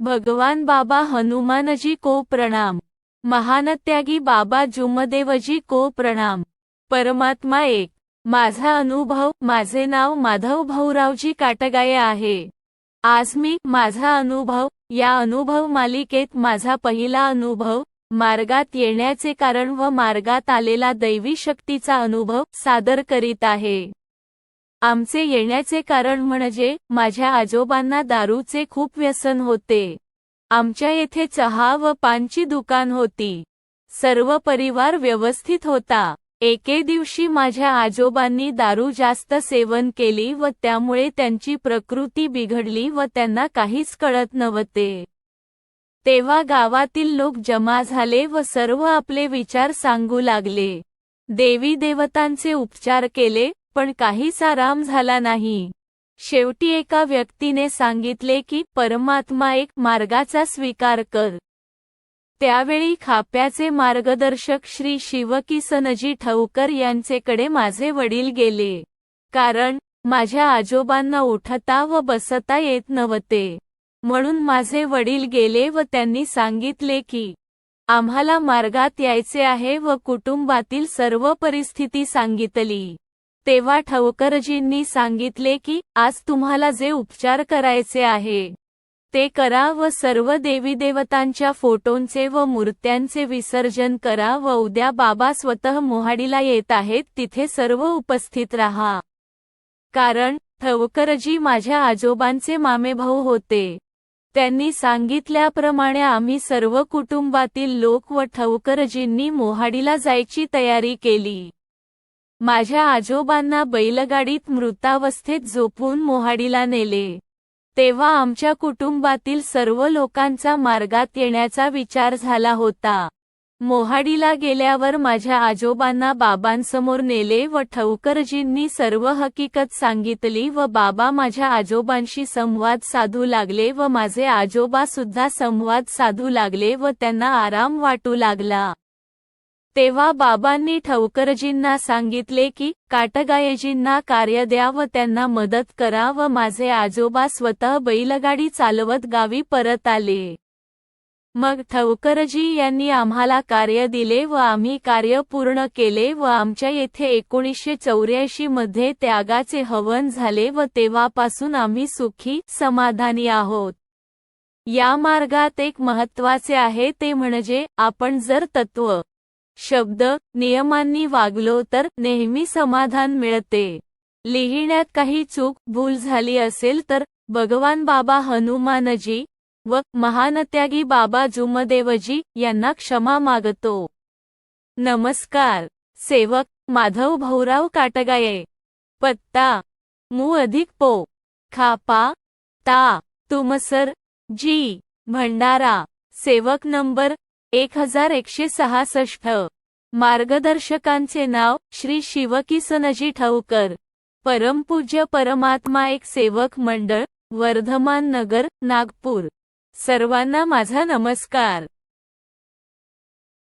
भगवान बाबा हनुमानजी को प्रणाम. महानत्यागी बाबा जुमदेवजी को प्रणाम. परमात्मा एक. माझा अनुभव माझे नाव माधव भाऊरावजी काटगाये आहे. आज मी माझा अनुभव या अनुभव मालिकेत माझा पहिला अनुभव मार्गात येण्याचे कारण व मार्गात आलेला दैवी शक्तीचा अनुभव सादर करीत आहे. आमचे येण्याचे कारण म्हणजे माझ्या आजोबांना दारूचे खूप व्यसन होते. आमच्या येथे चहा व पानची दुकान होती. सर्व परिवार व्यवस्थित होता. एके दिवशी माझ्या आजोबांनी दारू जास्त सेवन केली व त्यामुळे त्यांची प्रकृती बिघडली व त्यांना काहीच कळत नव्हते. तेव्हा गावातील लोक जमा झाले व सर्व आपले विचार सांगू लागले. देवी देवतांचे उपचार केले पण काहीच आराम झाला नाही. शेवटी एका व्यक्तीने सांगितले की परमात्मा एक मार्गाचा स्वीकार कर. त्यावेळी खाप्याचे मार्गदर्शक श्री शिवकिसनजी ठवकर यांचेकडे माझे वडील गेले. कारण माझ्या आजोबांना उठता व बसता येत नव्हते. म्हणून माझे वडील गेले व त्यांनी सांगितले की आम्हाला मार्गात यायचे आहे व कुटुंबातील सर्व परिस्थिती सांगितली. तेव्हा ठवकरजींनी सांगितले की आज तुम्हाला जे उपचार करायचे आहे ते करा व सर्व देवी देवतांच्या फोटोंचे व मूर्त्यांचे विसर्जन करा व उद्या बाबा स्वतः मोहाडीला येत आहेत तिथे सर्व उपस्थित राहा. कारण ठवकरजी माझ्या आजोबांचे मामेभाऊ होते. त्यांनी सांगितल्याप्रमाणे आम्ही सर्व कुटुंबातील लोक व ठवकरजींनी मोहाडीला जायची तयारी केली. माझ्या आजोबांना बैलगाडीत मृतावस्थेत झोपून मोहाडीला नेले. तेव्हा आमच्या कुटुंबातील सर्व लोकांचा मार्गात येण्याचा विचार झाला होता. मोहाडीला गेल्यावर माझ्या आजोबांना बाबांसमोर नेले व ठवकरजींनी सर्व हकीकत सांगितली व बाबा माझ्या आजोबांशी संवाद साधू लागले व माझे आजोबा सुद्धा संवाद साधू लागले व त्यांना आराम वाटू लागला. तेव्हा बाबांनी ठवकरजींना सांगितले की काटगायेजींना कार्य द्या व त्यांना मदत करा व माझे आजोबा स्वतः बैलगाडी चालवत गावी परत आले. मग ठवकरजी यांनी आम्हाला कार्य दिले व आम्ही कार्य पूर्ण केले व आमच्या येथे एकोणीसशे चौऱ्याऐंशी मध्ये त्यागाचे हवन झाले व तेव्हापासून आम्ही सुखी समाधानी आहोत. या मार्गात एक महत्त्वाचे आहे ते म्हणजे आपण जर तत्व शब्द नियमांनी वागलो तर नेहमी समाधान मिळते. लिहिण्यात काही चूक, भूल झाली असेल तर भगवान बाबा हनुमानजी व महानत्यागी बाबा जुमदेवजी यांना क्षमा मागतो. नमस्कार. सेवक माधव भाऊराव काटगाये. पत्ता. मू अधिक पो. खापा. ता. तुमसर. जी. भंडारा. सेवक नंबर एक हजार एकशे सहासष्ट मार्गदर्शकांचे नाव श्री शिवकिसनजी ठाऊकर. परमपूज्य परमात्मा एक सेवक मंडळ वर्धमान नगर नागपूर. सर्वांना माझा नमस्कार.